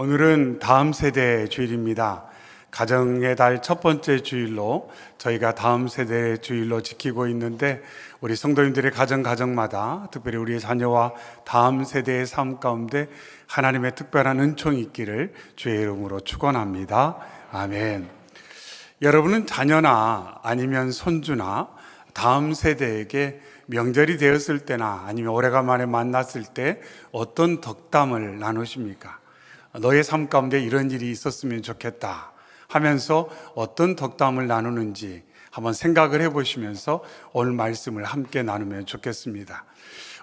오늘은 다음 세대 주일입니다. 가정의 달 첫 번째 주일로 저희가 다음 세대 주일로 지키고 있는데 우리 성도님들의 가정 가정마다 특별히 우리의 자녀와 다음 세대의 삶 가운데 하나님의 특별한 은총이 있기를 주의 이름으로 축원합니다. 아멘. 여러분은 자녀나 아니면 손주나 다음 세대에게 명절이 되었을 때나 아니면 오래간만에 만났을 때 어떤 덕담을 나누십니까? 너의 삶 가운데 이런 일이 있었으면 좋겠다 하면서 어떤 덕담을 나누는지 한번 생각을 해 보시면서 오늘 말씀을 함께 나누면 좋겠습니다.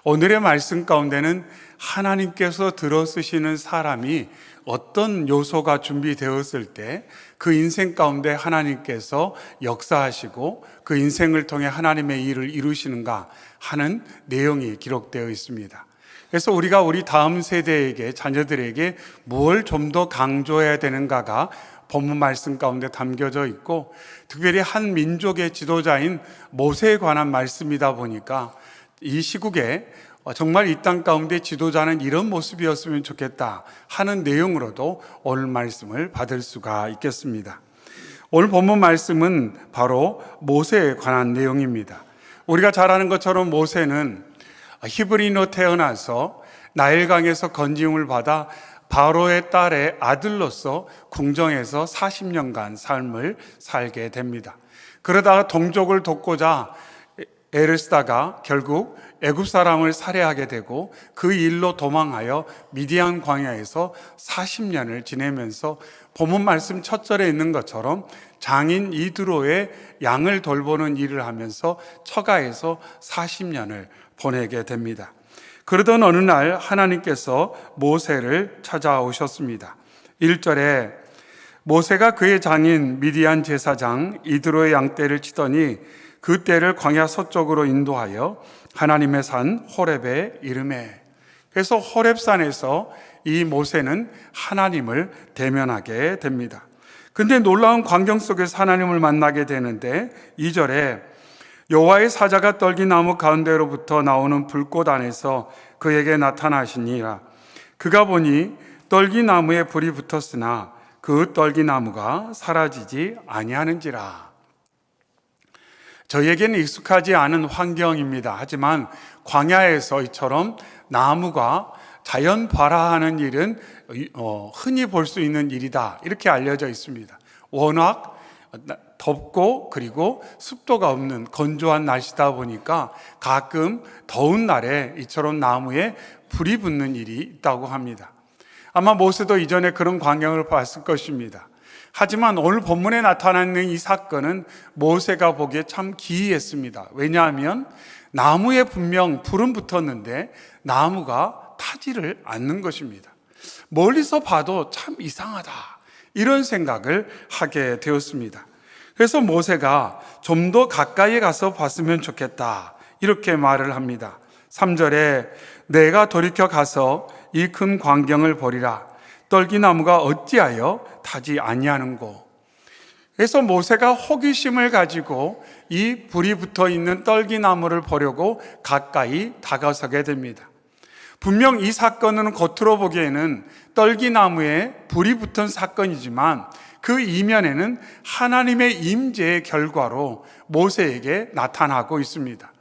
오늘의 말씀 가운데는 하나님께서 들어 쓰시는 사람이 어떤 요소가 준비되었을 때 그 인생 가운데 하나님께서 역사하시고 그 인생을 통해 하나님의 일을 이루시는가 하는 내용이 기록되어 있습니다. 그래서 우리가 우리 다음 세대에게 자녀들에게 무엇을 좀더 강조해야 되는가가 본문 말씀 가운데 담겨져 있고 특별히 한 민족의 지도자인 모세에 관한 말씀이다 보니까 이 시국에 정말 이 땅 가운데 지도자는 이런 모습이었으면 좋겠다 하는 내용으로도 오늘 말씀을 받을 수가 있겠습니다. 오늘 본문 말씀은 바로 모세에 관한 내용입니다. 우리가 잘 아는 것처럼 모세는 히브리노 태어나서 나일강에서 건지움을 받아 바로의 딸의 아들로서 궁정에서 40년간 삶을 살게 됩니다. 그러다가 동족을 돕고자 에르스다가 결국 애굽 사람을 살해하게 되고 그 일로 도망하여 미디안 광야에서 40년을 지내면서 본문 말씀 첫 절에 있는 것처럼 장인 이드로의 양을 돌보는 일을 하면서 처가에서 40년을 보내게 됩니다. 그러던 어느 날 하나님께서 모세를 찾아오셨습니다. 1절에 모세가 그의 장인 미디안 제사장 이드로의 양떼를 치더니 그 떼를 광야 서쪽으로 인도하여 하나님의 산 호렙에 이름해. 그래서 호렙산에서 이 모세는 하나님을 대면하게 됩니다. 근데 놀라운 광경 속에서 하나님을 만나게 되는데 2절에 여호와의 사자가 떨기 나무 가운데로부터 나오는 불꽃 안에서 그에게 나타나시니라. 그가 보니 떨기 나무에 불이 붙었으나 그 떨기 나무가 사라지지 아니하는지라. 저에게는 익숙하지 않은 환경입니다. 하지만 광야에서 이처럼 나무가 자연 발화하는 일은 어, 흔히 볼 수 있는 일이다. 이렇게 알려져 있습니다. 워낙 덥고 그리고 습도가 없는 건조한 날씨다 보니까 가끔 더운 날에 이처럼 나무에 불이 붙는 일이 있다고 합니다. 아마 모세도 이전에 그런 광경을 봤을 것입니다. 하지만 오늘 본문에 나타나는 이 사건은 모세가 보기에 참 기이했습니다. 왜냐하면 나무에 분명 불은 붙었는데 나무가 타지를 않는 것입니다. 멀리서 봐도 참 이상하다. 이런 생각을 하게 되었습니다. 그래서 모세가 좀 더 가까이 가서 봤으면 좋겠다. 이렇게 말을 합니다. 3절에 내가 돌이켜 가서 이 큰 광경을 보리라. 떨기나무가 어찌하여 타지 아니하는고. 그래서 모세가 호기심을 가지고 이 불이 붙어 있는 떨기나무를 보려고 가까이 다가서게 됩니다. 분명 이 사건은 겉으로 보기에는 떨기나무에 불이 붙은 사건이지만 그 이면에는 하나님의 임재의 결과로 모세에게 나타나고 있습니다.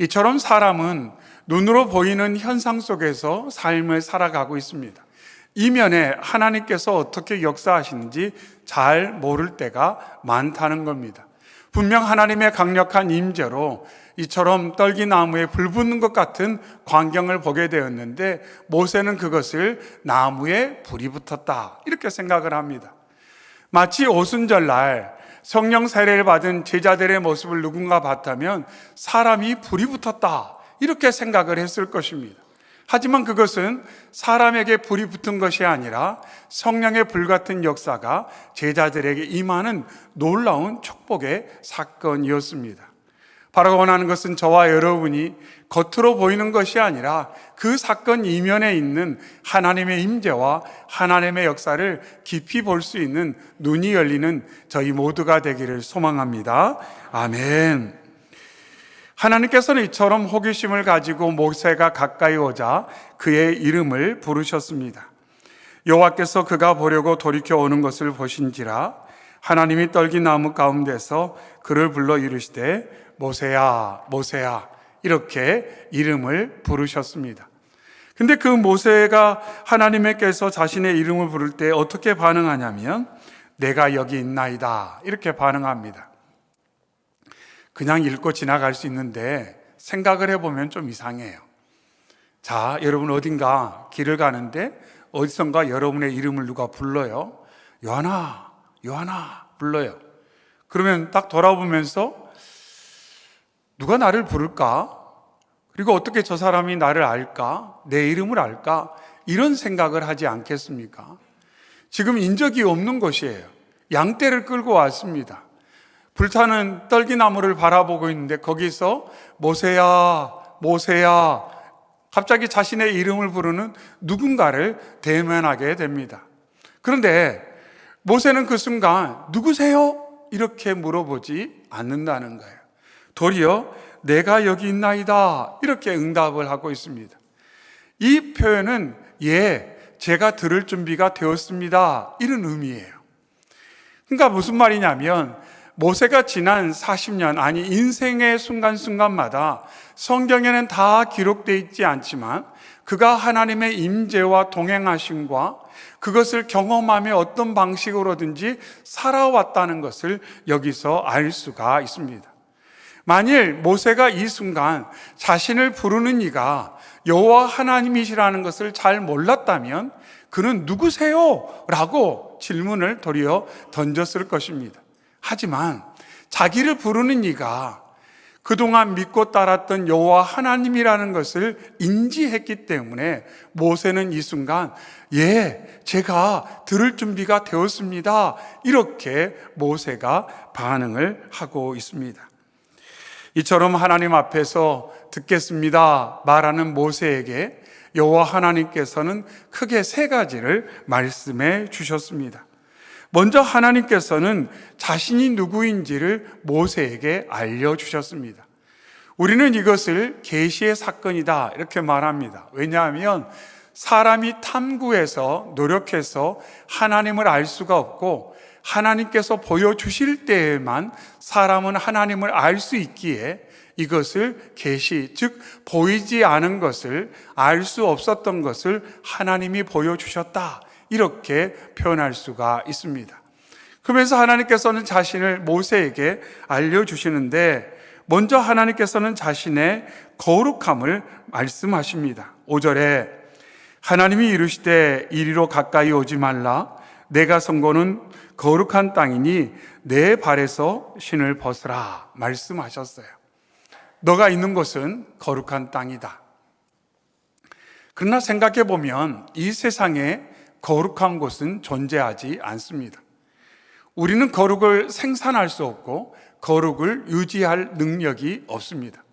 이처럼 사람은 눈으로 보이는 현상 속에서 삶을 살아가고 있습니다. 이면에 하나님께서 어떻게 역사하시는지 잘 모를 때가 많다는 겁니다. 분명 하나님의 강력한 임재로 이처럼 떨기나무에 불 붙는 것 같은 광경을 보게 되었는데 모세는 그것을 나무에 불이 붙었다 이렇게 생각을 합니다. 마치 오순절날 성령 세례를 받은 제자들의 모습을 누군가 봤다면 사람이 불이 붙었다 이렇게 생각을 했을 것입니다. 하지만 그것은 사람에게 불이 붙은 것이 아니라 성령의 불 같은 역사가 제자들에게 임하는 놀라운 축복의 사건이었습니다. 바로 원하는 것은 저와 여러분이 겉으로 보이는 것이 아니라 그 사건 이면에 있는 하나님의 임재와 하나님의 역사를 깊이 볼 수 있는 눈이 열리는 저희 모두가 되기를 소망합니다. 아멘. 하나님께서는 이처럼 호기심을 가지고 모세가 가까이 오자 그의 이름을 부르셨습니다. 여호와께서 그가 보려고 돌이켜 오는 것을 보신지라 하나님이 떨긴 나무 가운데서 그를 불러 이르시되 모세야 모세야 이렇게 이름을 부르셨습니다. 근데 그 모세가 하나님께서 자신의 이름을 부를 때 어떻게 반응하냐면 내가 여기 있나이다 이렇게 반응합니다. 그냥 읽고 지나갈 수 있는데 생각을 해보면 좀 이상해요. 자, 여러분 어딘가 길을 가는데 어디선가 여러분의 이름을 누가 불러요? 요하나, 요하나 불러요. 그러면 딱 돌아보면서 누가 나를 부를까? 그리고 어떻게 저 사람이 나를 알까? 내 이름을 알까? 이런 생각을 하지 않겠습니까? 지금 인적이 없는 곳이에요. 양떼를 끌고 왔습니다. 불타는 떨기나무를 바라보고 있는데 거기서 모세야, 모세야, 갑자기 자신의 이름을 부르는 누군가를 대면하게 됩니다. 그런데 모세는 그 순간 누구세요? 이렇게 물어보지 않는다는 거예요. 도리어 내가 여기 있나이다. 이렇게 응답을 하고 있습니다. 이 표현은 예, 제가 들을 준비가 되었습니다. 이런 의미예요. 그러니까 무슨 말이냐면 모세가 지난 40년 아니 인생의 순간순간마다 성경에는 다 기록되어 있지 않지만 그가 하나님의 임재와 동행하심과 그것을 경험하며 어떤 방식으로든지 살아왔다는 것을 여기서 알 수가 있습니다. 만일 모세가 이 순간 자신을 부르는 이가 여호와 하나님이시라는 것을 잘 몰랐다면 그는 누구세요? 라고 질문을 도리어 던졌을 것입니다. 하지만 자기를 부르는 이가 그동안 믿고 따랐던 여호와 하나님이라는 것을 인지했기 때문에 모세는 이 순간 예, 제가 들을 준비가 되었습니다. 이렇게 모세가 반응을 하고 있습니다. 이처럼 하나님 앞에서 듣겠습니다 말하는 모세에게 여호와 하나님께서는 크게 세 가지를 말씀해 주셨습니다. 먼저 하나님께서는 자신이 누구인지를 모세에게 알려 주셨습니다. 우리는 이것을 계시의 사건이다 이렇게 말합니다. 왜냐하면 사람이 탐구해서 노력해서 하나님을 알 수가 없고 하나님께서 보여주실 때에만 사람은 하나님을 알 수 있기에 이것을 계시, 즉 보이지 않은 것을 알 수 없었던 것을 하나님이 보여주셨다. 이렇게 표현할 수가 있습니다. 그러면서 하나님께서는 자신을 모세에게 알려주시는데 먼저 하나님께서는 자신의 거룩함을 말씀하십니다. 5절에 하나님이 이르시되 이리로 가까이 오지 말라 내가 선고는 거룩한 땅이니 내 발에서 신을 벗으라 말씀하셨어요. 너가 있는 곳은 거룩한 땅이다. 그러나 생각해 보면 이 세상에 거룩한 곳은 존재하지 않습니다. 우리는 거룩을 생산할 수 없고 거룩을 유지할 능력이 없습니다.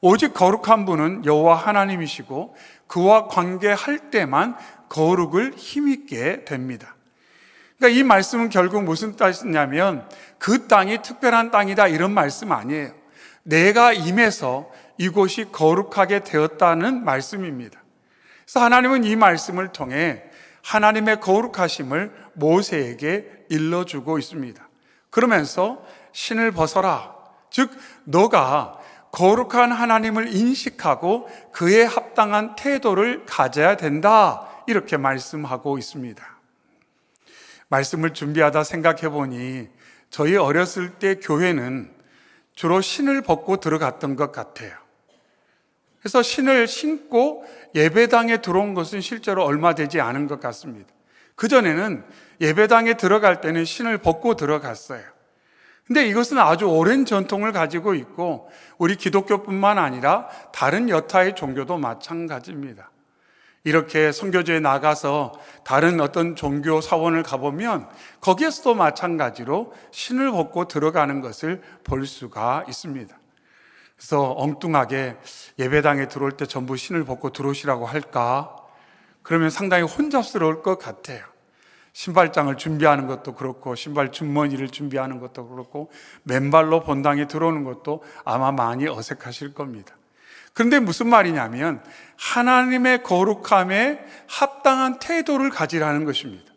오직 거룩한 분은 여호와 하나님이시고 그와 관계할 때만 거룩을 힘있게 됩니다. 그러니까 이 말씀은 결국 무슨 뜻이냐면 그 땅이 특별한 땅이다 이런 말씀 아니에요. 내가 임해서 이곳이 거룩하게 되었다는 말씀입니다. 그래서 하나님은 이 말씀을 통해 하나님의 거룩하심을 모세에게 일러주고 있습니다. 그러면서 신을 벗어라. 즉, 너가 거룩한 하나님을 인식하고 그에 합당한 태도를 가져야 된다. 이렇게 말씀하고 있습니다. 말씀을 준비하다 생각해 보니 저희 어렸을 때 교회는 주로 신을 벗고 들어갔던 것 같아요. 그래서 신을 신고 예배당에 들어온 것은 실제로 얼마 되지 않은 것 같습니다. 그전에는 예배당에 들어갈 때는 신을 벗고 들어갔어요. 근데 이것은 아주 오랜 전통을 가지고 있고 우리 기독교뿐만 아니라 다른 여타의 종교도 마찬가지입니다. 이렇게 선교지에 나가서 다른 어떤 종교 사원을 가보면 거기에서도 마찬가지로 신을 벗고 들어가는 것을 볼 수가 있습니다. 그래서 엉뚱하게 예배당에 들어올 때 전부 신을 벗고 들어오시라고 할까? 그러면 상당히 혼잡스러울 것 같아요. 신발장을 준비하는 것도 그렇고, 신발 주머니를 준비하는 것도 그렇고, 맨발로 본당에 들어오는 것도 아마 많이 어색하실 겁니다. 그런데 무슨 말이냐면 하나님의 거룩함에 합당한 태도를 가지라는 것입니다.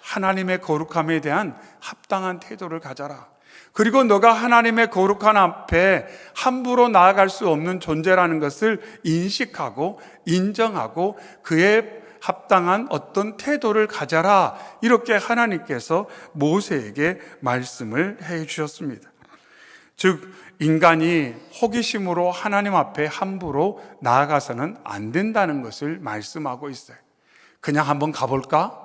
하나님의 거룩함에 대한 합당한 태도를 가져라. 그리고 너가 하나님의 거룩한 앞에 함부로 나아갈 수 없는 존재라는 것을 인식하고 인정하고 그에 합당한 어떤 태도를 가져라. 이렇게 하나님께서 모세에게 말씀을 해 주셨습니다. 즉, 인간이 호기심으로 하나님 앞에 함부로 나아가서는 안 된다는 것을 말씀하고 있어요. 그냥 한번 가볼까?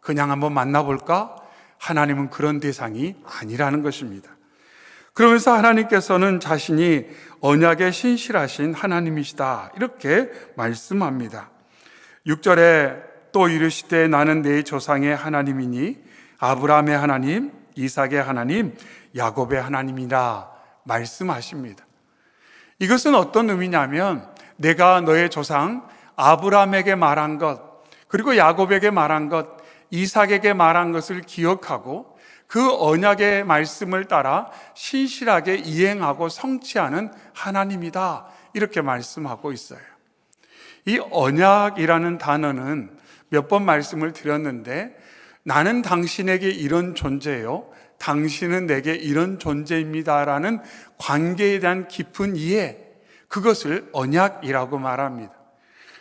그냥 한번 만나볼까? 하나님은 그런 대상이 아니라는 것입니다. 그러면서 하나님께서는 자신이 언약에 신실하신 하나님이시다. 이렇게 말씀합니다. 6절에 또 이르시되 나는 내 조상의 하나님이니 아브라함의 하나님, 이삭의 하나님, 야곱의 하나님이라 말씀하십니다. 이것은 어떤 의미냐면 내가 너의 조상 아브라함에게 말한 것, 그리고 야곱에게 말한 것, 이삭에게 말한 것을 기억하고 그 언약의 말씀을 따라 신실하게 이행하고 성취하는 하나님이다. 이렇게 말씀하고 있어요. 이 언약이라는 단어는 몇 번 말씀을 드렸는데 나는 당신에게 이런 존재요. 당신은 내게 이런 존재입니다라는 관계에 대한 깊은 이해, 그것을 언약이라고 말합니다.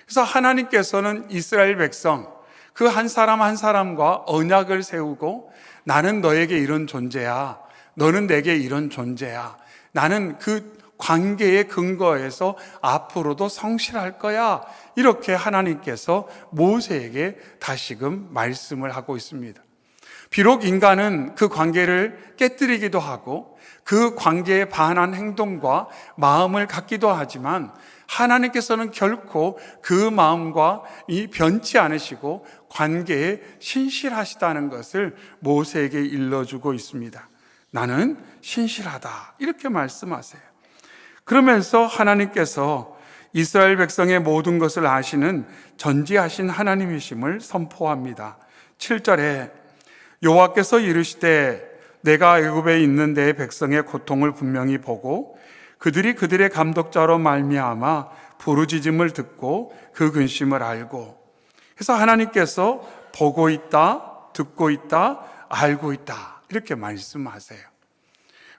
그래서 하나님께서는 이스라엘 백성, 그 한 사람 한 사람과 언약을 세우고 나는 너에게 이런 존재야. 너는 내게 이런 존재야. 나는 그 관계의 근거에서 앞으로도 성실할 거야. 이렇게 하나님께서 모세에게 다시금 말씀을 하고 있습니다. 비록 인간은 그 관계를 깨뜨리기도 하고 그 관계에 반한 행동과 마음을 갖기도 하지만 하나님께서는 결코 그 마음과 이 변치 않으시고 관계에 신실하시다는 것을 모세에게 일러주고 있습니다. 나는 신실하다. 이렇게 말씀하세요. 그러면서 하나님께서 이스라엘 백성의 모든 것을 아시는 전지하신 하나님이심을 선포합니다. 7절에 여호와께서 이르시되 내가 애굽에 있는 내 백성의 고통을 분명히 보고 그들이 그들의 감독자로 말미암아 부르짖음을 듣고 그 근심을 알고 그래서 하나님께서 보고 있다, 듣고 있다, 알고 있다 이렇게 말씀하세요.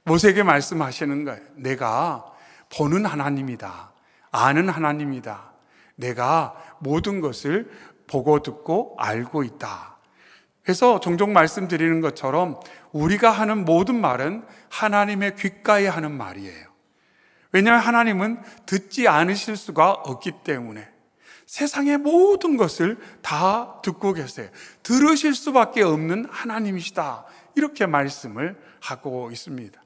모세에게 말씀하시는 거예요. 내가 보는 하나님이다. 아는 하나님이다. 내가 모든 것을 보고 듣고 알고 있다. 그래서 종종 말씀드리는 것처럼 우리가 하는 모든 말은 하나님의 귓가에 하는 말이에요. 왜냐하면 하나님은 듣지 않으실 수가 없기 때문에 세상의 모든 것을 다 듣고 계세요. 들으실 수밖에 없는 하나님이시다. 이렇게 말씀을 하고 있습니다.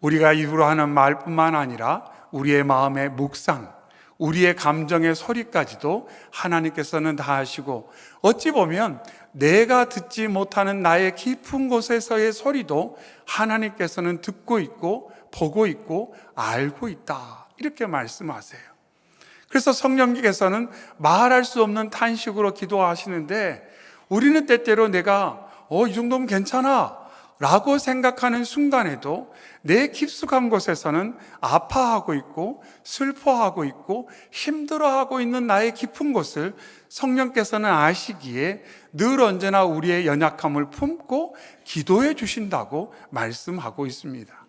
우리가 입으로 하는 말뿐만 아니라 우리의 마음의 묵상, 우리의 감정의 소리까지도 하나님께서는 다 하시고 어찌 보면 내가 듣지 못하는 나의 깊은 곳에서의 소리도 하나님께서는 듣고 있고 보고 있고 알고 있다. 이렇게 말씀하세요. 그래서 성령님께서는 말할 수 없는 탄식으로 기도하시는데 우리는 때때로 내가 어, 이 정도면 괜찮아. 라고 생각하는 순간에도 내 깊숙한 곳에서는 아파하고 있고 슬퍼하고 있고 힘들어하고 있는 나의 깊은 곳을 성령께서는 아시기에 늘 언제나 우리의 연약함을 품고 기도해 주신다고 말씀하고 있습니다.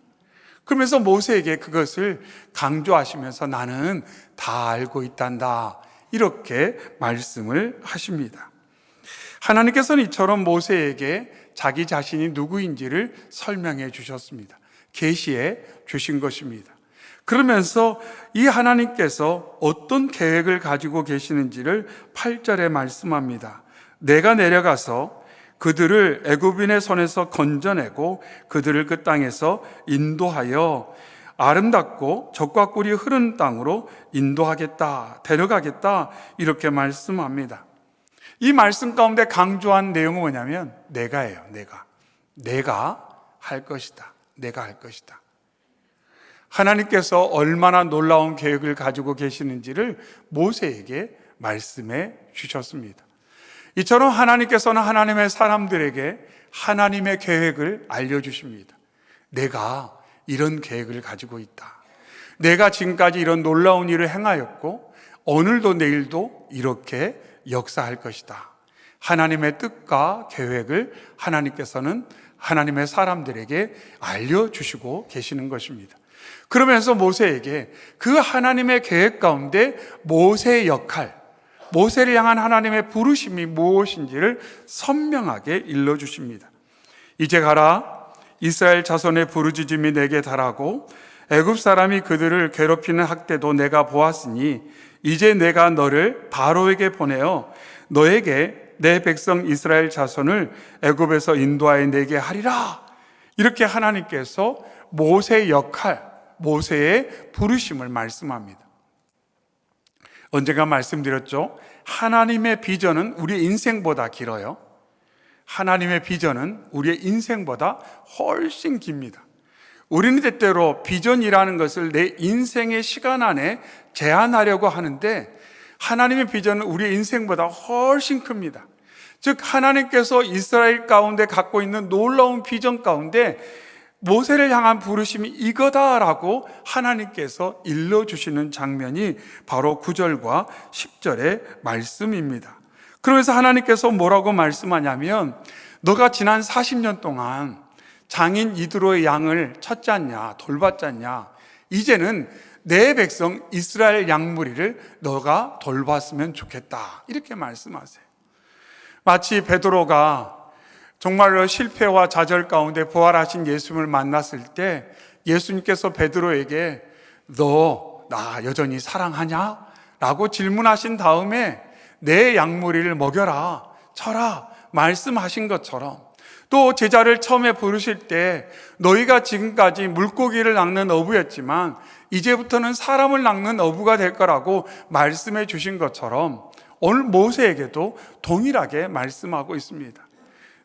그러면서 모세에게 그것을 강조하시면서 나는 다 알고 있단다. 이렇게 말씀을 하십니다. 하나님께서는 이처럼 모세에게 자기 자신이 누구인지를 설명해 주셨습니다. 계시해 주신 것입니다. 그러면서 이 하나님께서 어떤 계획을 가지고 계시는지를 8절에 말씀합니다. 내가 내려가서 그들을 애굽인의 손에서 건져내고 그들을 그 땅에서 인도하여 아름답고 적과 꿀이 흐르는 땅으로 인도하겠다, 데려가겠다, 이렇게 말씀합니다. 이 말씀 가운데 강조한 내용은 뭐냐면, 내가예요, 내가. 내가 할 것이다. 내가 할 것이다. 하나님께서 얼마나 놀라운 계획을 가지고 계시는지를 모세에게 말씀해 주셨습니다. 이처럼 하나님께서는 하나님의 사람들에게 하나님의 계획을 알려주십니다. 내가 이런 계획을 가지고 있다. 내가 지금까지 이런 놀라운 일을 행하였고 오늘도 내일도 이렇게 역사할 것이다. 하나님의 뜻과 계획을 하나님께서는 하나님의 사람들에게 알려주시고 계시는 것입니다. 그러면서 모세에게 그 하나님의 계획 가운데 모세의 역할, 모세를 향한 하나님의 부르심이 무엇인지를 선명하게 일러주십니다. 이제 가라. 이스라엘 자손의 부르짖음이 내게 달하고 애굽 사람이 그들을 괴롭히는 학대도 내가 보았으니 이제 내가 너를 바로에게 보내어 너에게 내 백성 이스라엘 자손을 애굽에서 인도하여 내게 하리라. 이렇게 하나님께서 모세의 역할, 모세의 부르심을 말씀합니다. 언젠가 말씀드렸죠. 하나님의 비전은 우리 인생보다 길어요. 하나님의 비전은 우리의 인생보다 훨씬 깁니다. 우리는 때때로 비전이라는 것을 내 인생의 시간 안에 제한하려고 하는데 하나님의 비전은 우리의 인생보다 훨씬 큽니다. 즉, 하나님께서 이스라엘 가운데 갖고 있는 놀라운 비전 가운데 모세를 향한 부르심이 이거다라고 하나님께서 일러 주시는 장면이 바로 9절과 10절의 말씀입니다. 그러면서 하나님께서 뭐라고 말씀하냐면, 너가 지난 40년 동안 장인 이드로의 양을 쳤잖냐, 돌봤잖냐, 이제는 내 백성 이스라엘 양무리를 너가 돌봤으면 좋겠다. 이렇게 말씀하세요. 마치 베드로가 정말로 실패와 좌절 가운데 부활하신 예수님을 만났을 때 예수님께서 베드로에게 너 나 여전히 사랑하냐? 라고 질문하신 다음에 내 양무리를 먹여라, 쳐라 말씀하신 것처럼 또 제자를 처음에 부르실 때 너희가 지금까지 물고기를 낚는 어부였지만 이제부터는 사람을 낚는 어부가 될 거라고 말씀해 주신 것처럼 오늘 모세에게도 동일하게 말씀하고 있습니다.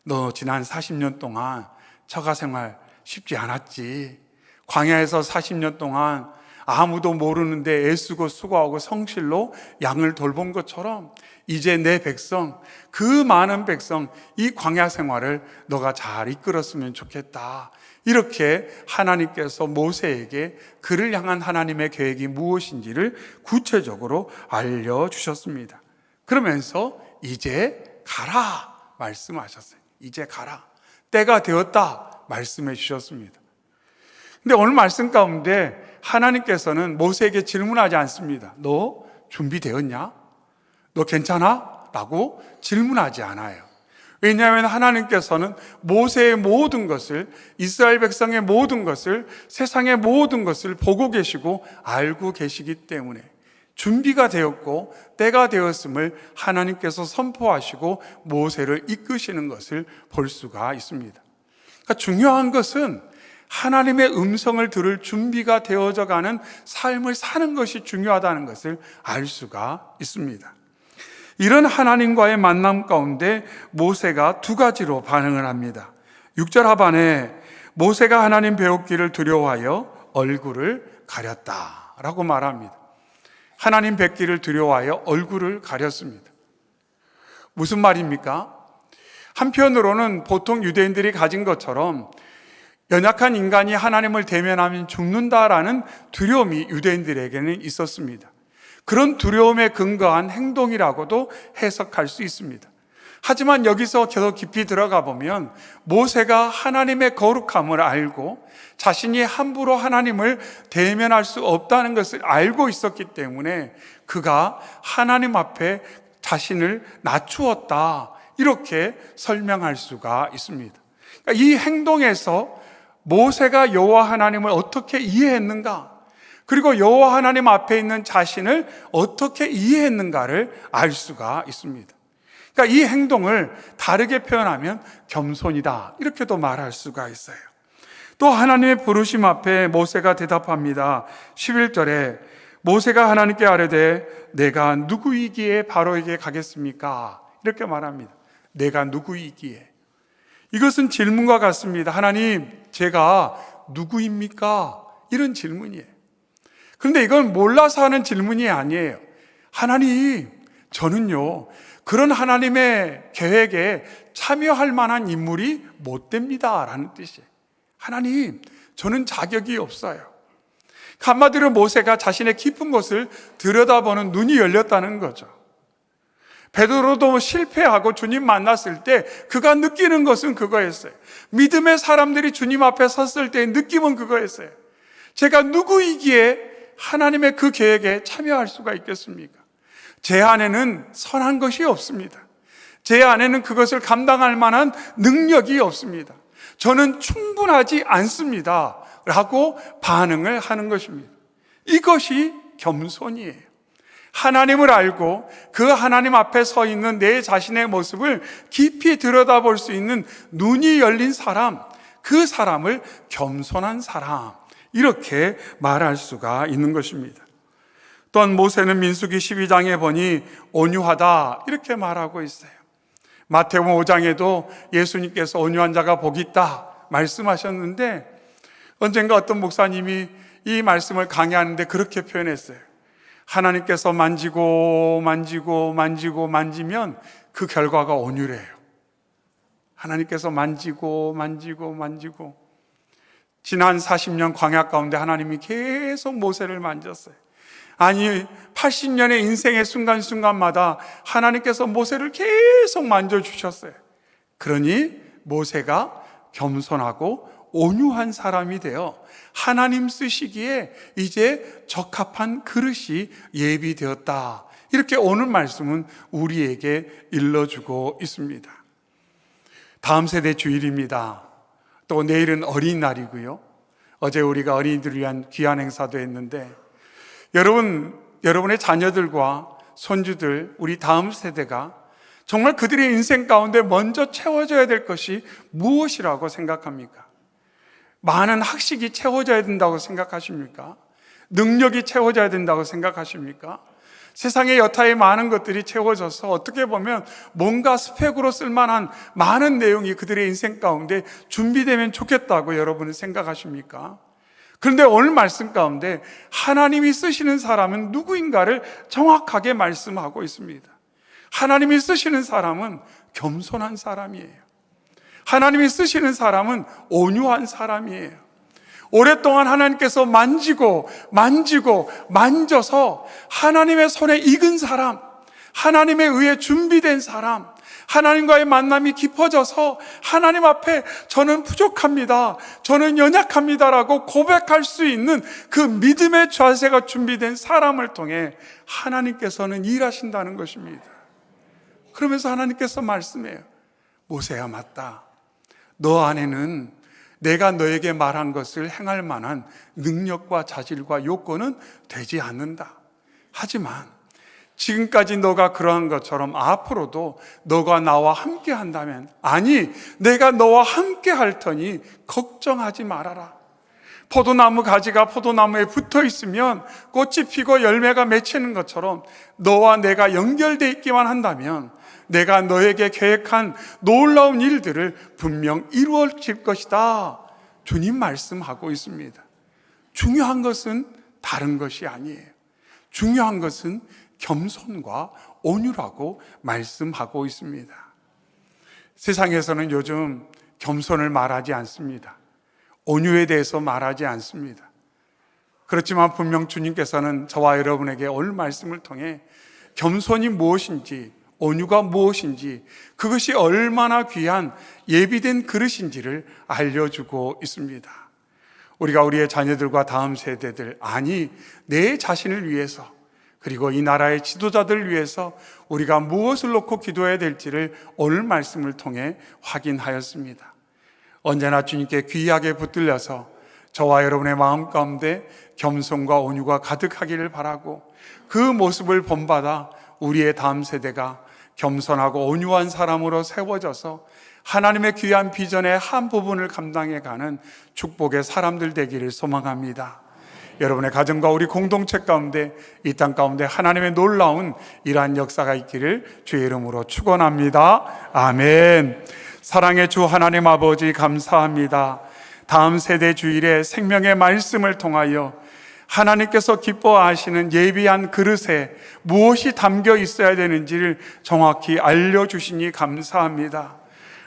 너 지난 40년 동안 처가 생활 쉽지 않았지. 광야에서 40년 동안 아무도 모르는데 애쓰고 수고하고 성실로 양을 돌본 것처럼 이제 내 백성, 그 많은 백성, 이 광야 생활을 너가 잘 이끌었으면 좋겠다. 이렇게 하나님께서 모세에게 그를 향한 하나님의 계획이 무엇인지를 구체적으로 알려주셨습니다. 그러면서 이제 가라 말씀하셨어요. 이제 가라. 때가 되었다 말씀해 주셨습니다. 근데 오늘 말씀 가운데 하나님께서는 모세에게 질문하지 않습니다. 너 준비되었냐? 너 괜찮아? 라고 질문하지 않아요. 왜냐하면 하나님께서는 모세의 모든 것을, 이스라엘 백성의 모든 것을, 세상의 모든 것을 보고 계시고 알고 계시기 때문에 준비가 되었고 때가 되었음을 하나님께서 선포하시고 모세를 이끄시는 것을 볼 수가 있습니다. 그러니까 중요한 것은 하나님의 음성을 들을 준비가 되어져 가는 삶을 사는 것이 중요하다는 것을 알 수가 있습니다. 이런 하나님과의 만남 가운데 모세가 두 가지로 반응을 합니다. 6절 하반에 모세가 하나님 배웠기를 두려워하여 얼굴을 가렸다. 라고 말합니다. 하나님 뵙기를 두려워하여 얼굴을 가렸습니다. 무슨 말입니까? 한편으로는 보통 유대인들이 가진 것처럼 연약한 인간이 하나님을 대면하면 죽는다라는 두려움이 유대인들에게는 있었습니다. 그런 두려움에 근거한 행동이라고도 해석할 수 있습니다. 하지만 여기서 더 깊이 들어가 보면 모세가 하나님의 거룩함을 알고 자신이 함부로 하나님을 대면할 수 없다는 것을 알고 있었기 때문에 그가 하나님 앞에 자신을 낮추었다. 이렇게 설명할 수가 있습니다. 그러니까 이 행동에서 모세가 여호와 하나님을 어떻게 이해했는가? 그리고 여호와 하나님 앞에 있는 자신을 어떻게 이해했는가를 알 수가 있습니다. 그러니까 이 행동을 다르게 표현하면 겸손이다. 이렇게도 말할 수가 있어요. 또 하나님의 부르심 앞에 모세가 대답합니다. 11절에 모세가 하나님께 아뢰되 내가 누구이기에 바로에게 가겠습니까? 이렇게 말합니다. 내가 누구이기에. 이것은 질문과 같습니다. 하나님, 제가 누구입니까? 이런 질문이에요. 그런데 이건 몰라서 하는 질문이 아니에요. 하나님, 저는요, 그런 하나님의 계획에 참여할 만한 인물이 못 됩니다. 라는 뜻이에요. 하나님, 저는 자격이 없어요. 한마디로 모세가 자신의 깊은 곳을 들여다보는 눈이 열렸다는 거죠. 베드로도 실패하고 주님 만났을 때 그가 느끼는 것은 그거였어요. 믿음의 사람들이 주님 앞에 섰을 때의 느낌은 그거였어요. 제가 누구이기에 하나님의 그 계획에 참여할 수가 있겠습니까? 제 안에는 선한 것이 없습니다. 제 안에는 그것을 감당할 만한 능력이 없습니다. 저는 충분하지 않습니다. 라고 반응을 하는 것입니다. 이것이 겸손이에요. 하나님을 알고 그 하나님 앞에 서 있는 내 자신의 모습을 깊이 들여다볼 수 있는 눈이 열린 사람, 그 사람을 겸손한 사람, 이렇게 말할 수가 있는 것입니다. 또한 모세는 민수기 12장에 보니 온유하다, 이렇게 말하고 있어요. 마태복음 5장에도 예수님께서 온유한 자가 복이 있다 말씀하셨는데 언젠가 어떤 목사님이 이 말씀을 강의하는데 그렇게 표현했어요. 하나님께서 만지고 만지고 만지고 만지면 그 결과가 온유래요. 하나님께서 만지고 만지고 만지고 지난 40년 광야 가운데 하나님이 계속 모세를 만졌어요. 아니 80년의 인생의 순간순간마다 하나님께서 모세를 계속 만져 주셨어요. 그러니 모세가 겸손하고 온유한 사람이 되어 하나님 쓰시기에 이제 적합한 그릇이 예비되었다. 이렇게 오늘 말씀은 우리에게 일러주고 있습니다. 다음 세대 주일입니다. 또 내일은 어린이날이고요. 어제 우리가 어린이들을 위한 귀한 행사도 했는데 여러분, 여러분의 자녀들과 손주들, 우리 다음 세대가 정말 그들의 인생 가운데 먼저 채워져야 될 것이 무엇이라고 생각합니까? 많은 학식이 채워져야 된다고 생각하십니까? 능력이 채워져야 된다고 생각하십니까? 세상의 여타의 많은 것들이 채워져서 어떻게 보면 뭔가 스펙으로 쓸만한 많은 내용이 그들의 인생 가운데 준비되면 좋겠다고 여러분은 생각하십니까? 그런데 오늘 말씀 가운데 하나님이 쓰시는 사람은 누구인가를 정확하게 말씀하고 있습니다. 하나님이 쓰시는 사람은 겸손한 사람이에요. 하나님이 쓰시는 사람은 온유한 사람이에요. 오랫동안 하나님께서 만지고 만지고 만져서 하나님의 손에 익은 사람, 하나님에 의해 준비된 사람, 하나님과의 만남이 깊어져서 하나님 앞에 저는 부족합니다. 저는 연약합니다라고 고백할 수 있는 그 믿음의 자세가 준비된 사람을 통해 하나님께서는 일하신다는 것입니다. 그러면서 하나님께서 말씀해요. 모세야 맞다. 너 안에는 내가 너에게 말한 것을 행할 만한 능력과 자질과 요건은 되지 않는다. 하지만 지금까지 너가 그러한 것처럼 앞으로도 너가 나와 함께 한다면 아니 내가 너와 함께 할 터니 걱정하지 말아라. 포도나무 가지가 포도나무에 붙어 있으면 꽃이 피고 열매가 맺히는 것처럼 너와 내가 연결되어 있기만 한다면 내가 너에게 계획한 놀라운 일들을 분명 이루어질 것이다. 주님 말씀하고 있습니다. 중요한 것은 다른 것이 아니에요. 중요한 것은 겸손과 온유라고 말씀하고 있습니다. 세상에서는 요즘 겸손을 말하지 않습니다. 온유에 대해서 말하지 않습니다. 그렇지만 분명 주님께서는 저와 여러분에게 오늘 말씀을 통해 겸손이 무엇인지, 온유가 무엇인지, 그것이 얼마나 귀한 예비된 그릇인지를 알려주고 있습니다. 우리가 우리의 자녀들과 다음 세대들, 아니, 내 자신을 위해서, 그리고 이 나라의 지도자들을 위해서 우리가 무엇을 놓고 기도해야 될지를 오늘 말씀을 통해 확인하였습니다. 언제나 주님께 귀하게 붙들려서 저와 여러분의 마음 가운데 겸손과 온유가 가득하기를 바라고 그 모습을 본받아 우리의 다음 세대가 겸손하고 온유한 사람으로 세워져서 하나님의 귀한 비전의 한 부분을 감당해 가는 축복의 사람들 되기를 소망합니다. 여러분의 가정과 우리 공동체 가운데 이 땅 가운데 하나님의 놀라운 이러한 역사가 있기를 주의 이름으로 축원합니다. 아멘. 사랑의 주 하나님 아버지 감사합니다. 다음 세대 주일에 생명의 말씀을 통하여 하나님께서 기뻐하시는 예비한 그릇에 무엇이 담겨 있어야 되는지를 정확히 알려주시니 감사합니다.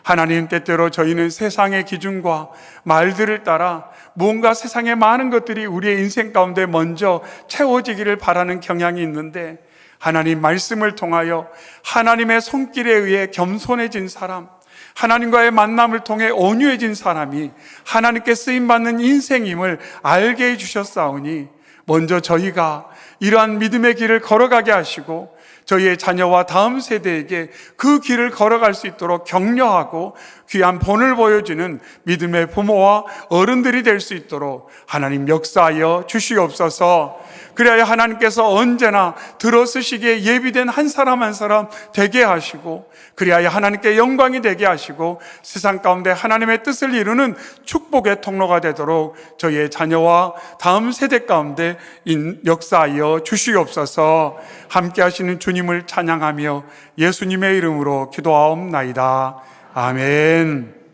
하나님 때때로 저희는 세상의 기준과 말들을 따라 뭔가 세상의 많은 것들이 우리의 인생 가운데 먼저 채워지기를 바라는 경향이 있는데 하나님 말씀을 통하여 하나님의 손길에 의해 겸손해진 사람, 하나님과의 만남을 통해 온유해진 사람이 하나님께 쓰임 받는 인생임을 알게 해 주셨사오니 먼저 저희가 이러한 믿음의 길을 걸어가게 하시고 저희의 자녀와 다음 세대에게 그 길을 걸어갈 수 있도록 격려하고 귀한 본을 보여주는 믿음의 부모와 어른들이 될 수 있도록 하나님 역사하여 주시옵소서. 그래야 하나님께서 언제나 들어쓰시기에 예비된 한 사람 한 사람 되게 하시고 그리하여 하나님께 영광이 되게 하시고 세상 가운데 하나님의 뜻을 이루는 축복의 통로가 되도록 저희의 자녀와 다음 세대 가운데 인- 역사하여 주시옵소서 함께 하시는 주님을 찬양하며 예수님의 이름으로 기도하옵나이다. 아멘.